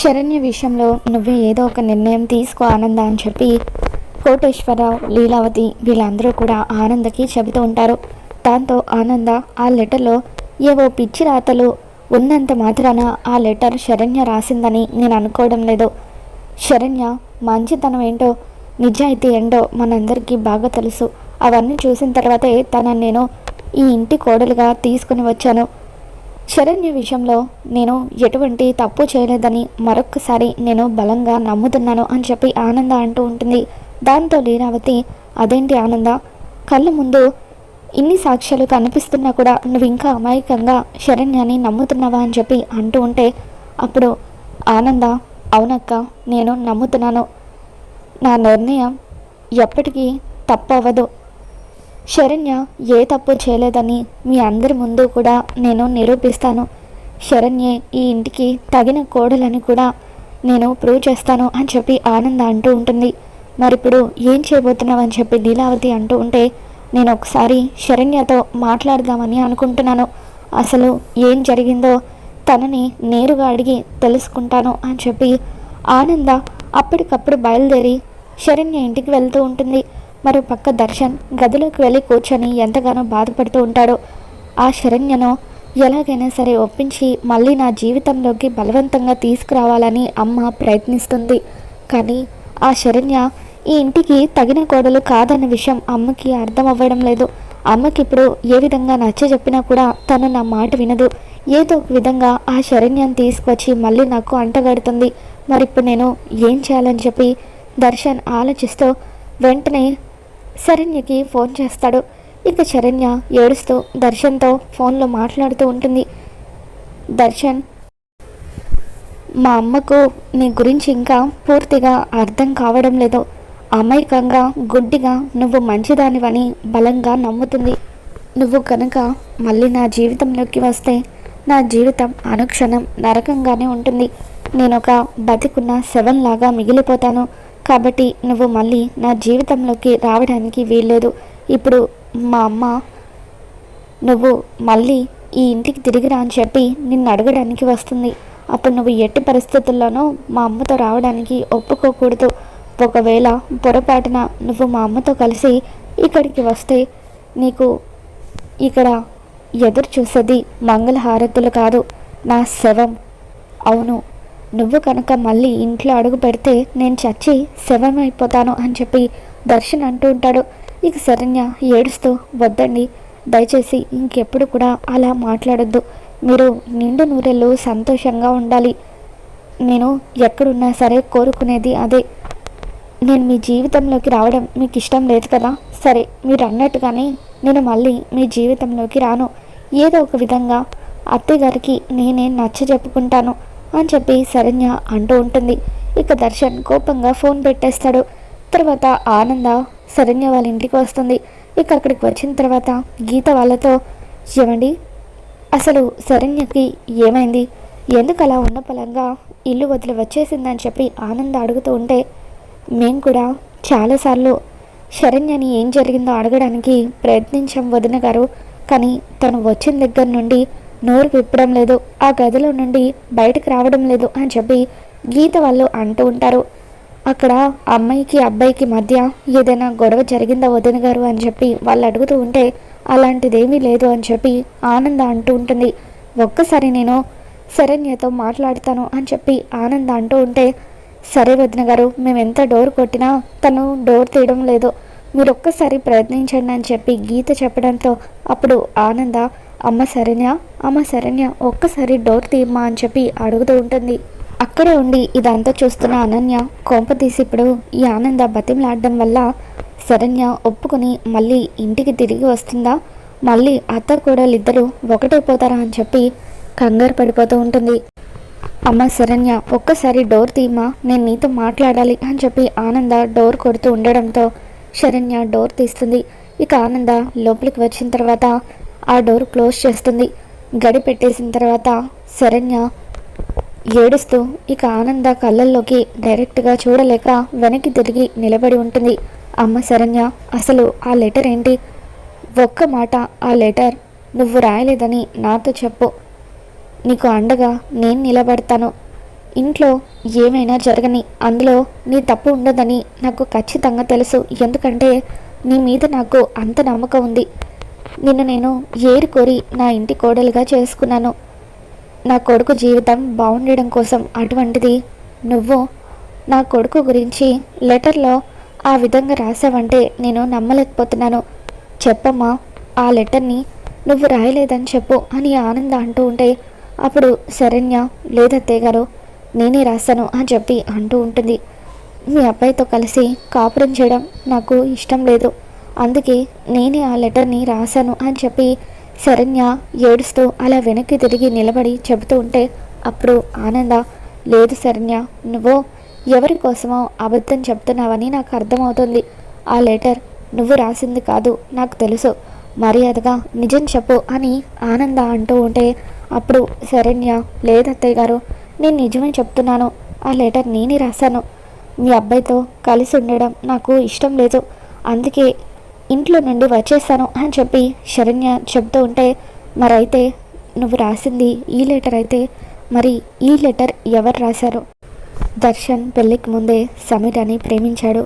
శరణ్య విషయంలో నువ్వే ఏదో ఒక నిర్ణయం తీసుకో ఆనంద అని చెప్పి కోటేశ్వరరావు లీలావతి వీళ్ళందరూ కూడా ఆనందకి చెబుతూ ఉంటారు. దాంతో ఆనంద ఆ లెటర్లో ఏవో పిచ్చి రాతలు ఉన్నంత మాత్రాన ఆ లెటర్ శరణ్య రాసిందని నేను అనుకోవడం లేదు. శరణ్య మంచితనం ఏంటో నిజాయితీ ఏంటో మనందరికీ బాగా తెలుసు. అవన్నీ చూసిన తర్వాతే తనని నేను ఈ ఇంటి కోడలుగా తీసుకుని వచ్చాను. శరణ్య విషయంలో నేను ఎటువంటి తప్పు చేయలేదని మరొక్కసారి నేను బలంగా నమ్ముతున్నాను అని చెప్పి ఆనంద అంటూ ఉంటుంది. దాంతో లీలావతి అదేంటి ఆనంద? కళ్ళ ముందు ఇన్ని సాక్ష్యాలు కనిపిస్తున్నా కూడా నువ్వు ఇంకా అమాయకంగా శరణ్యని నమ్ముతున్నావా అని చెప్పి అంటూ ఉంటే అప్పుడు ఆనంద అవునక్క నేను నమ్ముతున్నాను. నా నిర్ణయం ఎప్పటికీ తప్పవదు. శరణ్య ఏ తప్పు చేయలేదని మీ అందరి ముందు కూడా నేను నిరూపిస్తాను. శరణ్యే ఈ ఇంటికి తగిన కోడలని కూడా నేను ప్రూవ్ చేస్తాను అని చెప్పి ఆనంద అంటూ ఉంటుంది. మరిప్పుడు ఏం చేయబోతున్నావు అని చెప్పి లీలావతి అంటూ ఉంటే నేను ఒకసారి శరణ్యతో మాట్లాడదామని అనుకుంటున్నాను. అసలు ఏం జరిగిందో తనని నేరుగా అడిగి తెలుసుకుంటాను అని చెప్పి ఆనంద అప్పటికప్పుడు బయలుదేరి శరణ్య ఇంటికి వెళ్తూ ఉంటుంది. మరి పక్క దర్శన్ గదిలోకి వెళ్ళి కూర్చొని ఎంతగానో బాధపడుతూ ఉంటాడు. ఆ శరణ్యను ఎలాగైనా సరే ఒప్పించి మళ్ళీ నా జీవితంలోకి బలవంతంగా తీసుకురావాలని అమ్మ ప్రయత్నిస్తుంది. కానీ ఆ శరణ్య ఈ ఇంటికి తగిన కోడలు కాదన్న విషయం అమ్మకి అర్థం అవ్వడం లేదు. అమ్మకి ఇప్పుడు ఏ విధంగా నచ్చ చెప్పినా కూడా తను నా మాట వినదు. ఏదో ఒక విధంగా ఆ శరణ్యాన్ని తీసుకొచ్చి మళ్ళీ నాకు అంటగడుతుంది. మరి ఇప్పుడు నేను ఏం చేయాలని చెప్పి దర్శన్ ఆలోచిస్తూ వెంటనే శరణ్యకి ఫోన్ చేస్తాడు. ఇక శరణ్య ఏడుస్తూ దర్శన్తో ఫోన్లో మాట్లాడుతూ ఉంటుంది. దర్శన్ మా అమ్మకు నీ గురించి ఇంకా పూర్తిగా అర్థం కావడం లేదు. అమాయకంగా గుడ్డిగా నువ్వు మంచిదానివని బలంగా నమ్ముతుంది. నువ్వు కనుక మళ్ళీ నా జీవితంలోకి వస్తే నా జీవితం అనుక్షణం నరకంగానే ఉంటుంది. నేను ఒక బతికున్న సెవెన్ లాగా మిగిలిపోతాను. కాబట్టి నువ్వు మళ్ళీ నా జీవితంలోకి రావడానికి వీల్లేదు. ఇప్పుడు మా అమ్మ నువ్వు మళ్ళీ ఈ ఇంటికి తిరిగి రా అని చెప్పి నిన్ను అడగడానికి వస్తుంది. అప్పుడు నువ్వు ఎట్టి పరిస్థితుల్లోనూ మా అమ్మతో రావడానికి ఒప్పుకోకూడదు. ఒకవేళ పొరపాటున నువ్వు మా అమ్మతో కలిసి ఇక్కడికి వస్తే నీకు ఇక్కడ ఎదురు చూసేది మంగళహారతులు కాదు. నా శవం. అవును నువ్వు కనుక మళ్ళీ ఇంట్లో అడుగు పెడితే నేను చచ్చి శవం అయిపోతాను అని చెప్పి దర్శన్ అంటూ ఉంటాడు. ఇక శరణ్య ఏడుస్తూ వద్దండి దయచేసి ఇంకెప్పుడు కూడా అలా మాట్లాడొద్దు. మీరు నిండు నూరెళ్ళు సంతోషంగా ఉండాలి. నేను ఎక్కడున్నా సరే కోరుకునేది అదే. నేను మీ జీవితంలోకి రావడం మీకు ఇష్టం లేదు కదా? సరే మీరు అన్నట్టుగానే నేను మళ్ళీ మీ జీవితంలోకి రాను. ఏదో ఒక విధంగా అత్తగారికి నేనే నచ్చ చెప్పుకుంటాను అని చెప్పి శరణ్య అంటూ ఉంటుంది. ఇక దర్శన్ కోపంగా ఫోన్ పెట్టేస్తాడు. తర్వాత ఆనంద శరణ్య వాళ్ళ ఇంటికి వస్తుంది. ఇక అక్కడికి వచ్చిన తర్వాత గీత వాళ్ళతో ఏమండి? అసలు శరణ్యకి ఏమైంది? ఎందుకు అలా ఉన్న పలంగా ఇల్లు వదిలి వచ్చేసిందని చెప్పి ఆనంద అడుగుతూ ఉంటే మేము కూడా చాలాసార్లు శరణ్యని ఏం జరిగిందో అడగడానికి ప్రయత్నించాం వదిన గారు. కానీ తను వచ్చిన దగ్గర నుండి నోరు విప్పడం లేదు ఆ గదిలో నుండి బయటకు రావడం లేదు అని చెప్పి గీత వాళ్ళు అంటూ ఉంటారు. అక్కడ అమ్మాయికి అబ్బాయికి మధ్య ఏదైనా గొడవ జరిగిందా వదిన గారు అని చెప్పి వాళ్ళు అడుగుతూ ఉంటే అలాంటిదేమీ లేదు అని చెప్పి ఆనంద అంటూ ఉంటుంది. ఒక్కసారి నేను శరణ్యతో మాట్లాడతాను అని చెప్పి ఆనంద అంటూ ఉంటే సరే వదిన గారు మేము ఎంత డోర్ కొట్టినా తను డోర్ తీయడం లేదు. మీరు ఒక్కసారి ప్రయత్నించండి అని చెప్పి గీత చెప్పడంతో అప్పుడు ఆనంద అమ్మ శరణ్య అమ్మ శరణ్య ఒక్కసారి డోర్ తీయమ్మా అని చెప్పి అడుగుతూ ఉంటుంది. అక్కడే ఉండి ఇదంతా చూస్తున్న అనన్య కొంప తీసి ఇప్పుడు ఈ ఆనంద బతిమలాడడం వల్ల శరణ్య ఒప్పుకొని మళ్ళీ ఇంటికి తిరిగి వస్తుందా? మళ్ళీ అత్త కూడా ఇద్దరు ఒకటైపోతారా అని చెప్పి కంగారు పడిపోతూ ఉంటుంది. అమ్మ శరణ్య ఒక్కసారి డోర్ తీయమా నేను నీతో మాట్లాడాలి అని చెప్పి ఆనంద డోర్ కొడుతూ ఉండడంతో శరణ్య డోర్ తీస్తుంది. ఇక ఆనంద లోపలికి వచ్చిన తర్వాత ఆ డోర్ క్లోజ్ చేస్తుంది. గడి పెట్టేసిన తర్వాత శరణ్య ఏడుస్తూ ఇక ఆనంద కళ్ళల్లోకి డైరెక్ట్గా చూడలేక వెనక్కి తిరిగి నిలబడి ఉంటుంది. అమ్మ శరణ్య అసలు ఆ లెటర్ ఏంటి? ఒక్క మాట ఆ లెటర్ నువ్వు రాయలేదని నాతో చెప్పు. నీకు అండగా నేను నిలబడతాను. ఇంట్లో ఏమైనా జరగని అందులో నీ తప్పు ఉండదని నాకు ఖచ్చితంగా తెలుసు. ఎందుకంటే నీ మీద నాకు అంత నమ్మకం ఉంది. నిన్ను నేను ఏరి కోరి నా ఇంటి కోడలుగా చేసుకున్నాను. నా కొడుకు జీవితం బాగుండడం కోసం అటువంటిది నువ్వు నా కొడుకు గురించి లెటర్లో ఆ విధంగా రాసావంటే నేను నమ్మలేకపోతున్నాను. చెప్పమ్మా ఆ లెటర్ని నువ్వు రాయలేదని చెప్పు అని ఆనంద అంటూ ఉంటే అప్పుడు శరణ్య లేదత్తయ్య గారు నేనే రాశాను అని చెప్పి అంటూ ఉంటుంది. మీ అబ్బాయితో కలిసి కాపురం చేయడం నాకు ఇష్టం లేదు. అందుకే నేనే ఆ లెటర్ని రాశాను అని చెప్పి శరణ్య ఏడుస్తూ అలా వెనక్కి తిరిగి నిలబడి చెబుతూ ఉంటే అప్పుడు ఆనంద లేదు శరణ్య నువ్వు ఎవరి కోసమో అబద్ధం చెప్తున్నావని నాకు అర్థమవుతుంది. ఆ లెటర్ నువ్వు రాసింది కాదు నాకు తెలుసు. మర్యాదగా నిజం చెప్పు అని ఆనంద అంటూ ఉంటే అప్పుడు శరణ్య లేదత్తయ్య గారు నేను నిజమే చెప్తున్నాను. ఆ లెటర్ నేనే రాశాను. మీ అబ్బాయితో కలిసి ఉండడం నాకు ఇష్టం లేదు. అందుకే ఇంట్లో నుండి వచ్చేస్తాను అని చెప్పి శరణ్య చెప్తూ ఉంటే మరైతే నువ్వు రాసింది ఈ లెటర్ అయితే. మరి ఈ లెటర్ ఎవరు రాశారు? దర్శన్ పెళ్ళికి ముందే సమీరని ప్రేమించాడు.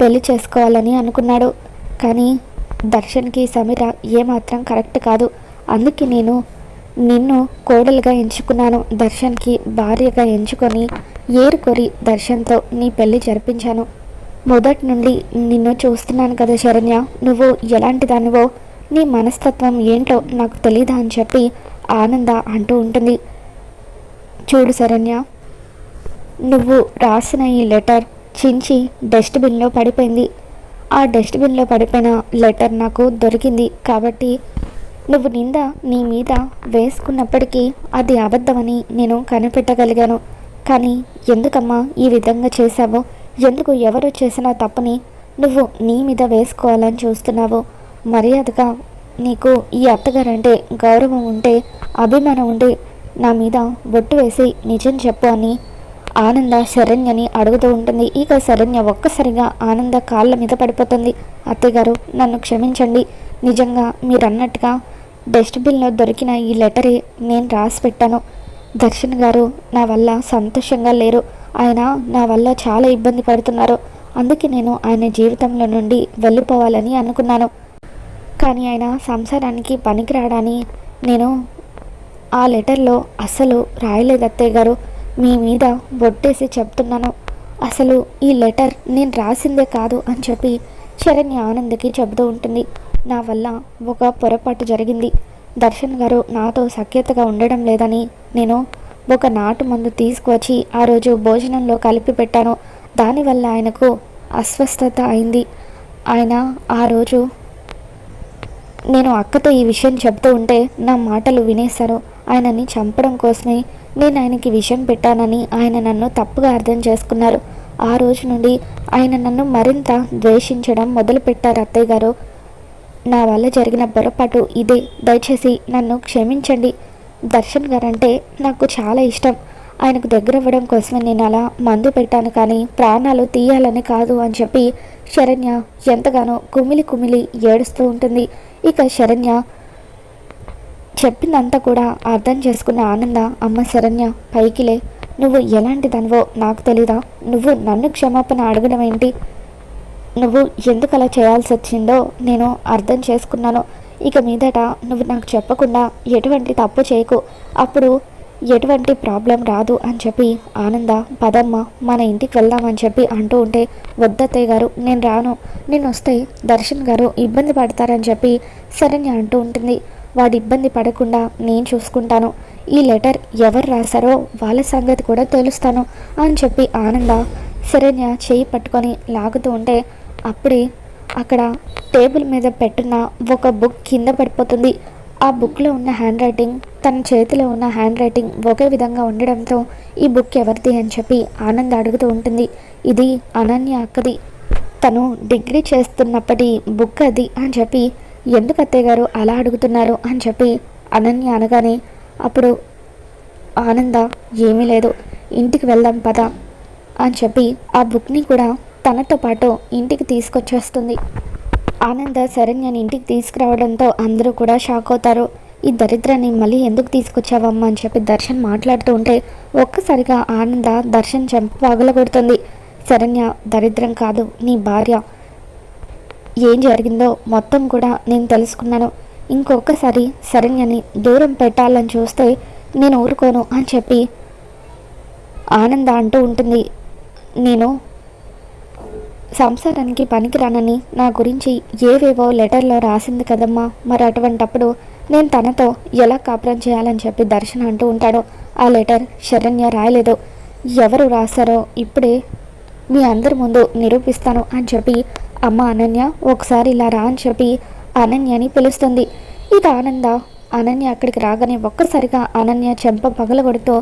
పెళ్ళి చేసుకోవాలని అనుకున్నాడు. కానీ దర్శన్కి సమీర ఏమాత్రం కరెక్ట్ కాదు. అందుకే నేను నిన్ను కోడలుగా ఎంచుకున్నాను. దర్శన్కి భార్యగా ఎంచుకొని ఏరుకొరి దర్శన్తో నీ పెళ్ళి జరిపించాను. మొదటి నుండి నిన్ను చూస్తున్నాను కదా శరణ్య. నువ్వు ఎలాంటి దానివో నీ మనస్తత్వం ఏంటో నాకు తెలీదా అని చెప్పి ఆనంద అంటూ ఉంటుంది. చూడు శరణ్య నువ్వు రాసిన ఈ లెటర్ చించి డస్ట్బిన్లో పడిపోయింది. ఆ డస్ట్బిన్లో పడిపోయిన లెటర్ నాకు దొరికింది కాబట్టి నువ్వు నింద నీ మీద వేసుకున్నప్పటికీ అది అబద్ధమని నేను కనిపెట్టగలిగాను. కానీ ఎందుకమ్మా ఈ విధంగా చేశావు? ఎందుకు ఎవరు చేసిన తప్పుని నువ్వు నీ మీద వేసుకోవాలని చూస్తున్నావు? మర్యాదగా నీకు ఈ అత్తగారంటే గౌరవం ఉంటే అభిమానం ఉంటే నా మీద బొట్టు వేసి నిజం చెప్పు అని ఆనంద శరణ్యని అడుగుతూ ఉంటుంది. ఇక శరణ్య ఒక్కసారిగా ఆనంద కాళ్ళ మీద పడిపోతుంది. అత్తయ్యగారు నన్ను క్షమించండి. నిజంగా మీరన్నట్టుగా డస్ట్బిన్లో దొరికిన ఈ లెటరే నేను రాసి పెట్టాను. దర్శన్ గారు నా వల్ల సంతోషంగా లేరు. ఆయన నా వల్ల చాలా ఇబ్బంది పడుతున్నారు. అందుకే నేను ఆయన జీవితంలో నుండి వెళ్ళిపోవాలని అనుకున్నాను. కానీ ఆయన సంసారానికి పనికిరాడని నేను ఆ లెటర్లో అస్సలు రాయలేదు అత్తయ్య గారు. మీ మీద బొట్టేసి చెప్తున్నాను. అసలు ఈ లెటర్ నేను రాసిందే కాదు అని చెప్పి శరణ్య ఆనంద్కి చెబుతూ ఉంటుంది. నా వల్ల ఒక పొరపాటు జరిగింది. దర్శన్ గారు నాతో సఖ్యతగా ఉండడం లేదని నేను ఒక నాటు మందు తీసుకువచ్చి ఆ రోజు భోజనంలో కలిపి పెట్టాను. దానివల్ల ఆయనకు అస్వస్థత అయింది. ఆయన ఆ రోజు నేను అక్కతో ఈ విషయం చెప్తూ ఉంటే నా మాటలు వినేశారు. ఆయనని చంపడం కోసమే నేను ఆయనకి విషయం పెట్టానని ఆయన నన్ను తప్పుగా అర్థం చేసుకున్నారు. ఆ రోజు నుండి ఆయన నన్ను మరింత ద్వేషించడం మొదలుపెట్టారు అత్తయ్య గారు. నా వల్ల జరిగిన పొరపాటు ఇదే. దయచేసి నన్ను క్షమించండి. దర్శన్ గారంటే నాకు చాలా ఇష్టం. ఆయనకు దగ్గర అవ్వడం కోసమే నేను అలా మందు పెట్టాను కానీ ప్రాణాలు తీయాలని కాదు అని చెప్పి శరణ్య ఎంతగానో కుమిలి కుమిలి ఏడుస్తూ ఉంటుంది. ఇక శరణ్య చెప్పిందంతా కూడా అర్థం చేసుకున్న ఆనంద అమ్మ శరణ్య పైకిలే నువ్వు ఎలాంటి దానివో నాకు తెలీదా? నువ్వు నన్ను క్షమాపణ అడగడం ఏంటి? నువ్వు ఎందుకు అలా చేయాల్సి వచ్చిందో నేను అర్థం చేసుకున్నాను. ఇక మీదట నువ్వు నాకు చెప్పకుండా ఎటువంటి తప్పు చేయకు. అప్పుడు ఎటువంటి ప్రాబ్లం రాదు అని చెప్పి ఆనంద పదమ్మ మన ఇంటికి వెళ్దామని చెప్పి అంటూ ఉంటే వద్దత్తయ్య గారు నేను రాను. నేను వస్తే దర్శన్ గారు ఇబ్బంది పడతారని చెప్పి శరణ్య అంటూ ఉంటుంది. వాడు ఇబ్బంది పడకుండా నేను చూసుకుంటాను. ఈ లెటర్ ఎవరు రాశారో వాళ్ళ సంగతి కూడా తెలుస్తాను అని చెప్పి ఆనంద శరణ్య చేయి పట్టుకొని లాగుతూ ఉంటే అప్పుడే అక్కడ టేబుల్ మీద పెట్టున్న ఒక బుక్ కింద పడిపోతుంది. ఆ బుక్లో ఉన్న హ్యాండ్ రైటింగ్ తన చేతిలో ఉన్న హ్యాండ్ రైటింగ్ ఒకే విధంగా ఉండడంతో ఈ బుక్ ఎవరిది అని చెప్పి ఆనంద్ అడుగుతూ ఉంటుంది. ఇది అనన్య అక్కది. తను డిగ్రీ చేస్తున్నప్పటి బుక్ అది అని చెప్పి ఎందుకు అత్తయ్య గారు అలా అడుగుతున్నారు అని చెప్పి అనన్య అనగానే అప్పుడు ఆనంద ఏమీ లేదు. ఇంటికి వెళ్దాం పద అని చెప్పి ఆ బుక్ని కూడా తనతో పాటు ఇంటికి తీసుకొచ్చేస్తుంది. ఆనంద శరణ్యని ఇంటికి తీసుకురావడంతో అందరూ కూడా షాక్ అవుతారు. ఈ దరిద్రాన్ని మళ్ళీ ఎందుకు తీసుకొచ్చావమ్మా అని చెప్పి దర్శన్ మాట్లాడుతూ ఉంటే ఒక్కసారిగా ఆనంద దర్శన్ చెంప పగలగొడుతుంది శరణ్య దరిద్రం కాదు నీ భార్య. ఏం జరిగిందో మొత్తం కూడా నేను తెలుసుకున్నాను. ఇంకొకసారి శరణ్యని దూరం పెట్టాలని చూస్తే నేను ఊరుకోను అని చెప్పి ఆనంద అంటూ ఉంటుంది. నేను సంసారానికి పనికిరానని నా గురించి ఏవేవో లెటర్లో రాసింది కదమ్మా. మరి అటువంటప్పుడు నేను తనతో ఎలా కాపురం చేయాలని చెప్పి దర్శన అంటూ ఉంటాడు ఆ లెటర్ శరణ్య రాయలేదు. ఎవరు రాశారో ఇప్పుడే మీ అందరి ముందు నిరూపిస్తాను అని చెప్పి అమ్మ అనన్య ఒకసారి ఇలా రా అని చెప్పి అనన్యని పిలుస్తుంది. ఇక ఆనంద అనన్య అక్కడికి రాగానే ఒక్కసారిగా అనన్య చెంప పగలగొడుతూ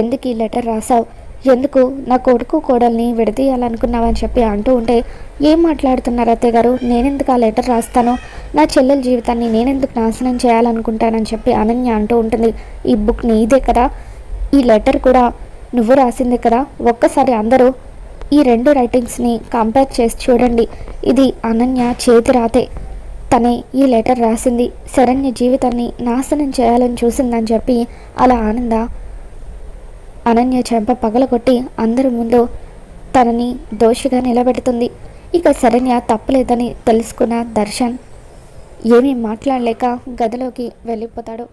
ఎందుకు ఈ లెటర్ రాసావు ఎందుకు? నా కొడుకు కోడల్ని విడదీయాలనుకున్నావని చెప్పి అంటూ ఉంటే ఏం మాట్లాడుతున్నారు అత్తయ్య గారు నేనెందుకు ఆ లెటర్ రాస్తాను? నా చెల్లెల జీవితాన్ని నేనెందుకు నాశనం చేయాలనుకుంటానని చెప్పి అనన్య అంటూ ఉంటుంది. ఈ బుక్ నీదే కదా? ఈ లెటర్ కూడా నువ్వు రాసిందే కదా? ఒక్కసారి అందరూ ఈ రెండు రైటింగ్స్ని కంపేర్ చేసి చూడండి. ఇది అనన్య చేతి రాతే. తనే ఈ లెటర్ రాసింది. శరణ్య జీవితాన్ని నాశనం చేయాలని చూసిందని చెప్పి అలా ఆనంద అనన్య చెంప పగలగొట్టి అందరి ముందు తనని దోషిగా నిలబెడుతుంది. ఇక శరణ్య తప్పలేదని తెలుసుకున్న దర్శన్ ఏమీ మాట్లాడలేక గదిలోకి వెళ్ళిపోతాడు.